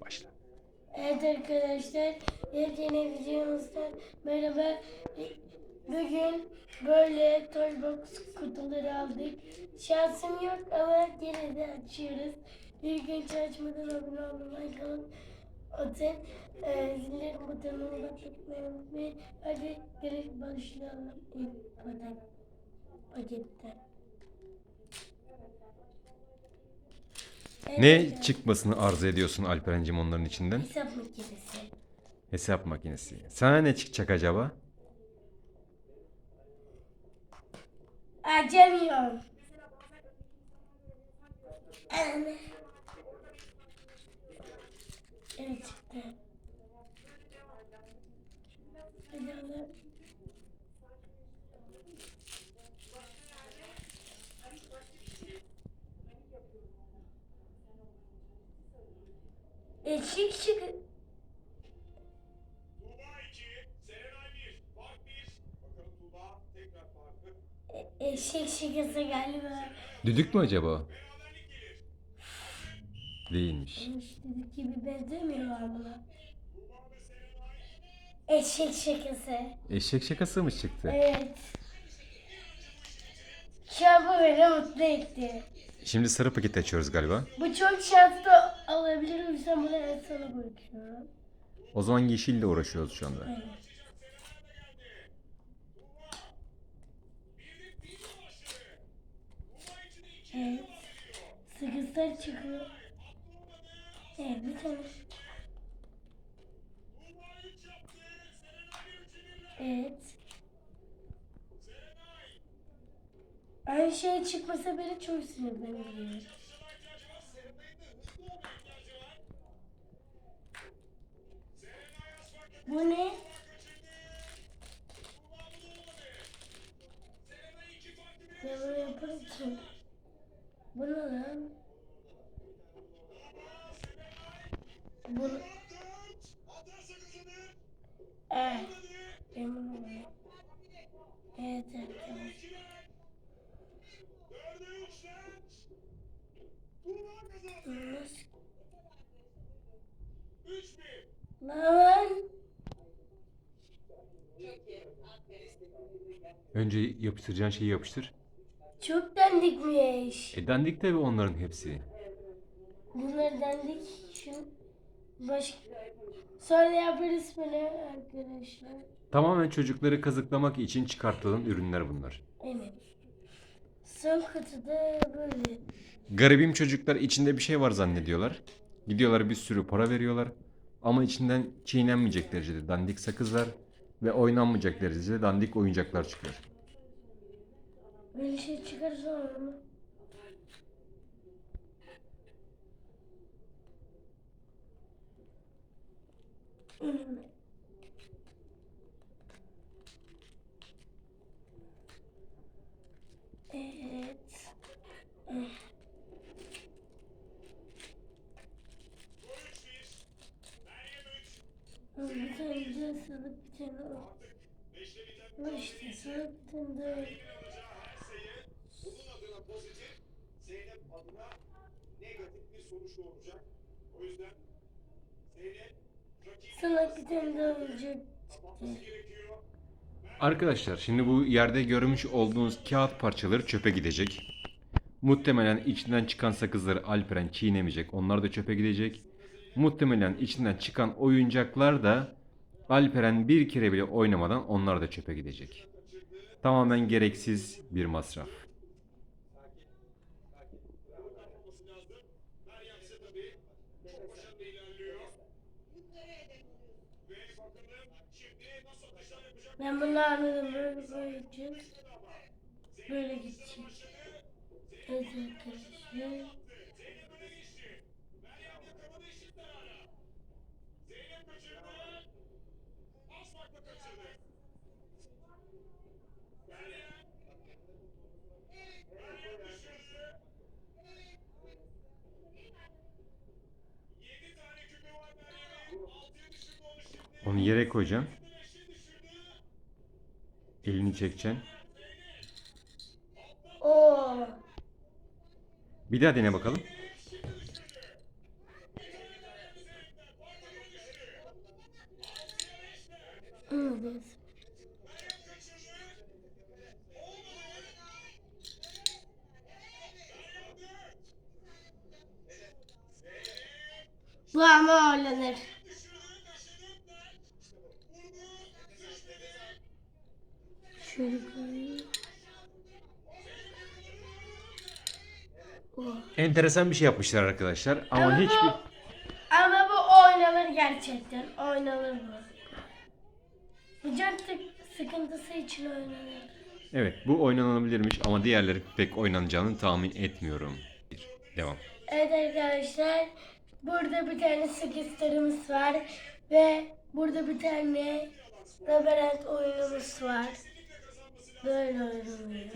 Başla. Evet arkadaşlar, yepyeni videomuzdan merhaba. Bugün böyle Toybox kutuları aldık. Şansım yok ama yine de açıyoruz. Bir gün açmadan abone olmayı kalın. Atın. Ee, zillerin butonuna da tıklamayı unutmayın. Hadi direkt başlayalım ilk paket, paketten. Ne çıkmasını arzu ediyorsun Alperen'cim onların içinden? Hesap makinesi. Hesap makinesi. Sana ne çıkacak acaba? Acemiyorum. Evet çıktı. Bakalım Tuğba tekrar farkı. E- Eşek şakası galiba. Düdük mü acaba? Değilmiş. Dedik gibi benzemiyor buna. Eşek şakası. Eşek şakası mı çıktı? Evet. Bu beni mutlu etti. Şimdi sarı paket açıyoruz galiba. Bu çok şanslı alabilirim. Sen bunu en sona bırakıyorum. O zaman yeşille uğraşıyoruz şu anda. Evet. Evet. Sıkıntılar çıkıyor. Evet bir tane. Evet. Aynı şey çıkmasa beni çok sinirlendiriyor. Bu ne? Ne bunu yaparım ki? Bu ne lan? Bu kazanır. Eh. Ben bunu. Evet. Tuğba kazandı. Nasıl? 3-1. Lan. Önce yapıştıracağın şeyi yapıştır. Çok dandikmiş. E dandik tabi onların hepsi. Bunlar dandik. Şu baş... Sonra yaparız bunu arkadaşlar. Tamamen çocukları kazıklamak için çıkartılan ürünler bunlar. Evet. Son kutuda böyle. Garibim çocuklar içinde bir şey var zannediyorlar. Gidiyorlar bir sürü para veriyorlar. Ama içinden çiğnenmeyecek derecede dandik sakızlar ve oynanmayacak derecede dandik oyuncaklar çıkıyor. Böyle şey çıkarsa olur mu? Evet. Gol 3-1. Meryem 3. Bir tane de salıp bir tane o. Beşte biten Var işte salıp bir tane de o. alacağı her onun adına pozitif, Zeynep adına negatif bir sonuç doğuracak. O yüzden Zeynep olacak. Arkadaşlar şimdi bu yerde görmüş olduğunuz kağıt parçaları çöpe gidecek. Muhtemelen içinden çıkan sakızları Alperen çiğnemeyecek. Onlar da çöpe gidecek. Muhtemelen içinden çıkan oyuncaklar da Alperen bir kere bile oynamadan onlar da çöpe gidecek. Tamamen gereksiz bir masraf. Ben bunu anladım. Böyle koyacağız. Böyle gidecek. Evet arkadaşlar. Zeynep kaçırdı. Onu yere koyacağım. Elini çekeceksin. Oo. Bir daha dene bakalım. Ama oynanır. Oh. Enteresan bir şey yapmışlar arkadaşlar ama Ama hiçbir... bu, ama bu oynanır gerçekten. Oynanır bu. Tık- sıkıntısı için oynanır. Evet bu oynanabilirmiş ama diğerleri pek oynanacağını tahmin etmiyorum. Devam. Evet arkadaşlar. Burada bir tane sıkıştırımız var. Ve burada bir tane labirent oyunumuz var. Böyle oynanıyor.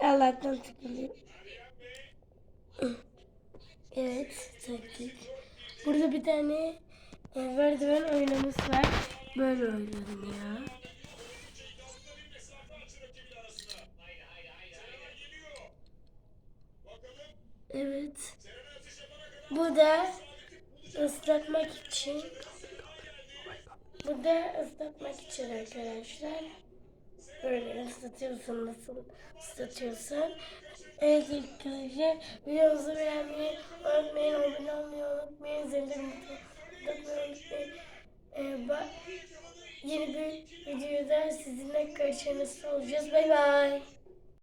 Allah'tan tıklayayım. Evet, tıklık. Burada bir tane merdiven oyunumuz var. Böyle oynuyorum ya. Evet. Bu da ıslatmak için. Bu da ıslatmak için arkadaşlar. Böyle ıslatıyorsun nasıl ıslatıyorsun. Evet arkadaşlar videomuzu beğenmeyi unutmayın. Abone olmayı unutmayın. Zilleri unutmayı unutmayın. Ee, ba- yeni bir videoda sizinle karşınızda olacağız. Bay bay.